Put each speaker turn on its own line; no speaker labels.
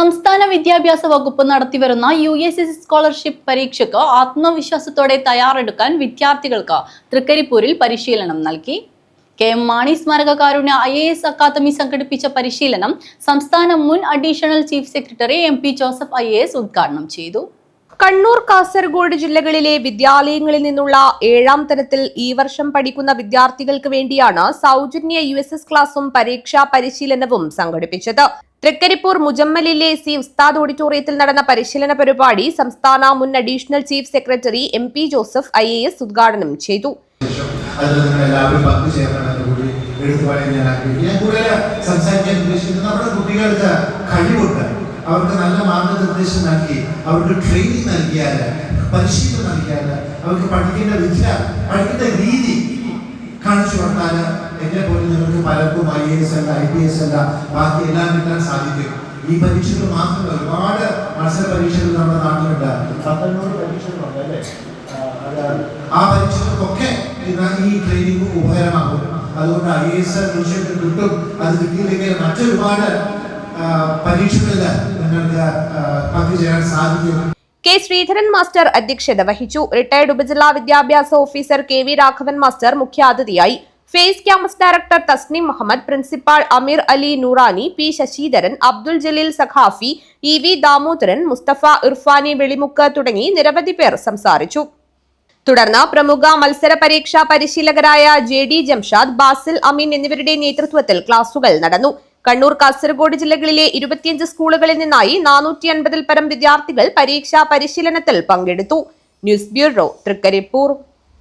സംസ്ഥാന വിദ്യാഭ്യാസ വകുപ്പ് നടത്തിവരുന്ന യു എസ് എസ് സ്കോളർഷിപ്പ് പരീക്ഷയ്ക്ക് ആത്മവിശ്വാസത്തോടെ തയ്യാറെടുക്കാൻ വിദ്യാർത്ഥികൾക്ക് തൃക്കരിപ്പൂരിൽ പരിശീലനം നൽകി. കെ എം മാണി സ്മാരക കാരുണ്യ ഐ എ എസ് അക്കാദമി സംഘടിപ്പിച്ച പരിശീലനം സംസ്ഥാന മുൻ additional chief secretary M P Joseph I A S ഉദ്ഘാടനം ചെയ്തു.
കണ്ണൂർ കാസർഗോഡ് ജില്ലകളിലെ വിദ്യാലയങ്ങളിൽ നിന്നുള്ള ഏഴാം തരത്തിൽ ഈ വർഷം പഠിക്കുന്ന വിദ്യാർത്ഥികൾക്ക് വേണ്ടിയാണ് സൗജന്യ യു എസ് എസ് ക്ലാസും പരീക്ഷാ പരിശീലനവും സംഘടിപ്പിച്ചത്. തൃക്കരിപ്പൂർ മുജമ്മലിലെ സി ഉസ്താദ് ഓഡിറ്റോറിയത്തിൽ നടന്ന പരിശീലന പരിപാടി സംസ്ഥാന മുൻ additional chief secretary M P Joseph I
A S ഉദ്ഘാടനം ചെയ്തു. സംസാരിക്കാൻ ഉദ്ദേശിക്കുന്നത് നമ്മുടെ കഴിവുണ്ട്. അവർക്ക് നല്ല മാർഗനിർദ്ദേശം നൽകി അവർക്ക് ട്രെയിനിങ് നൽകിയാൽ പരിശീലനം നൽകിയാൽ അവർക്ക് പഠിക്കേണ്ട വിദ്യ പഠിക്കേണ്ട രീതി കാണിച്ചു കൊടുത്താൽ എന്നെ പോലെ നിങ്ങൾക്ക് പലർക്കും ഐ എ എസ് അല്ല ഐ പി എസ് അല്ല ബാക്കി എല്ലാം കിട്ടാൻ സാധിക്കും. ഈ പരീക്ഷകൾ മാത്രമല്ല ഒരുപാട് മത്സര പരീക്ഷകൾ നമ്മുടെ നാട്ടിലുണ്ട്. പത്തൊന്നൂറ് പരീക്ഷകളുണ്ട് അല്ലേ? ആ, പരീക്ഷകൾക്കൊക്കെ ഈ ട്രെയിനിങ് ഉപകരമാകും അതുകൊണ്ട് ഐ എസ് തീർച്ചയായിട്ടും കിട്ടും. അത് കിട്ടിയില്ലെങ്കിൽ മറ്റൊരുപാട് പരീക്ഷകളിൽ നിങ്ങൾക്ക് പങ്കു പങ്കുചേരാൻ സാധിക്കും.
കെ ശ്രീധരൻ മാസ്റ്റർ അധ്യക്ഷത വഹിച്ചു. റിട്ടയർഡ് ഉപജില്ലാ വിദ്യാഭ്യാസ officer K V Raghavan master മുഖ്യാതിഥിയായി. Face campus director Tasnim Muhammad principal Ameer Ali Noorani P Sasidharan Abdul Jaleel Saqafi E V Damodaran Mustafa Irfani Velimukku തുടങ്ങി നിരവധി പേർ സംസാരിച്ചു. തുടർന്ന് പ്രമുഖ മത്സര പരീക്ഷാ പരിശീലകരായ ജെ ഡി ജംഷാദ് ബാസിൽ അമീൻ എന്നിവരുടെ നേതൃത്വത്തിൽ ക്ലാസുകൾ നടന്നു. കണ്ണൂർ കാസർഗോഡ് ജില്ലകളിലെ ഇരുപത്തിയഞ്ച് സ്കൂളുകളിൽ നിന്നായി നാനൂറ്റി അൻപതിൽ പരം വിദ്യാർത്ഥികൾ പരീക്ഷാ പരിശീലനത്തിൽ പങ്കെടുത്തു. News bureau Trikaripur.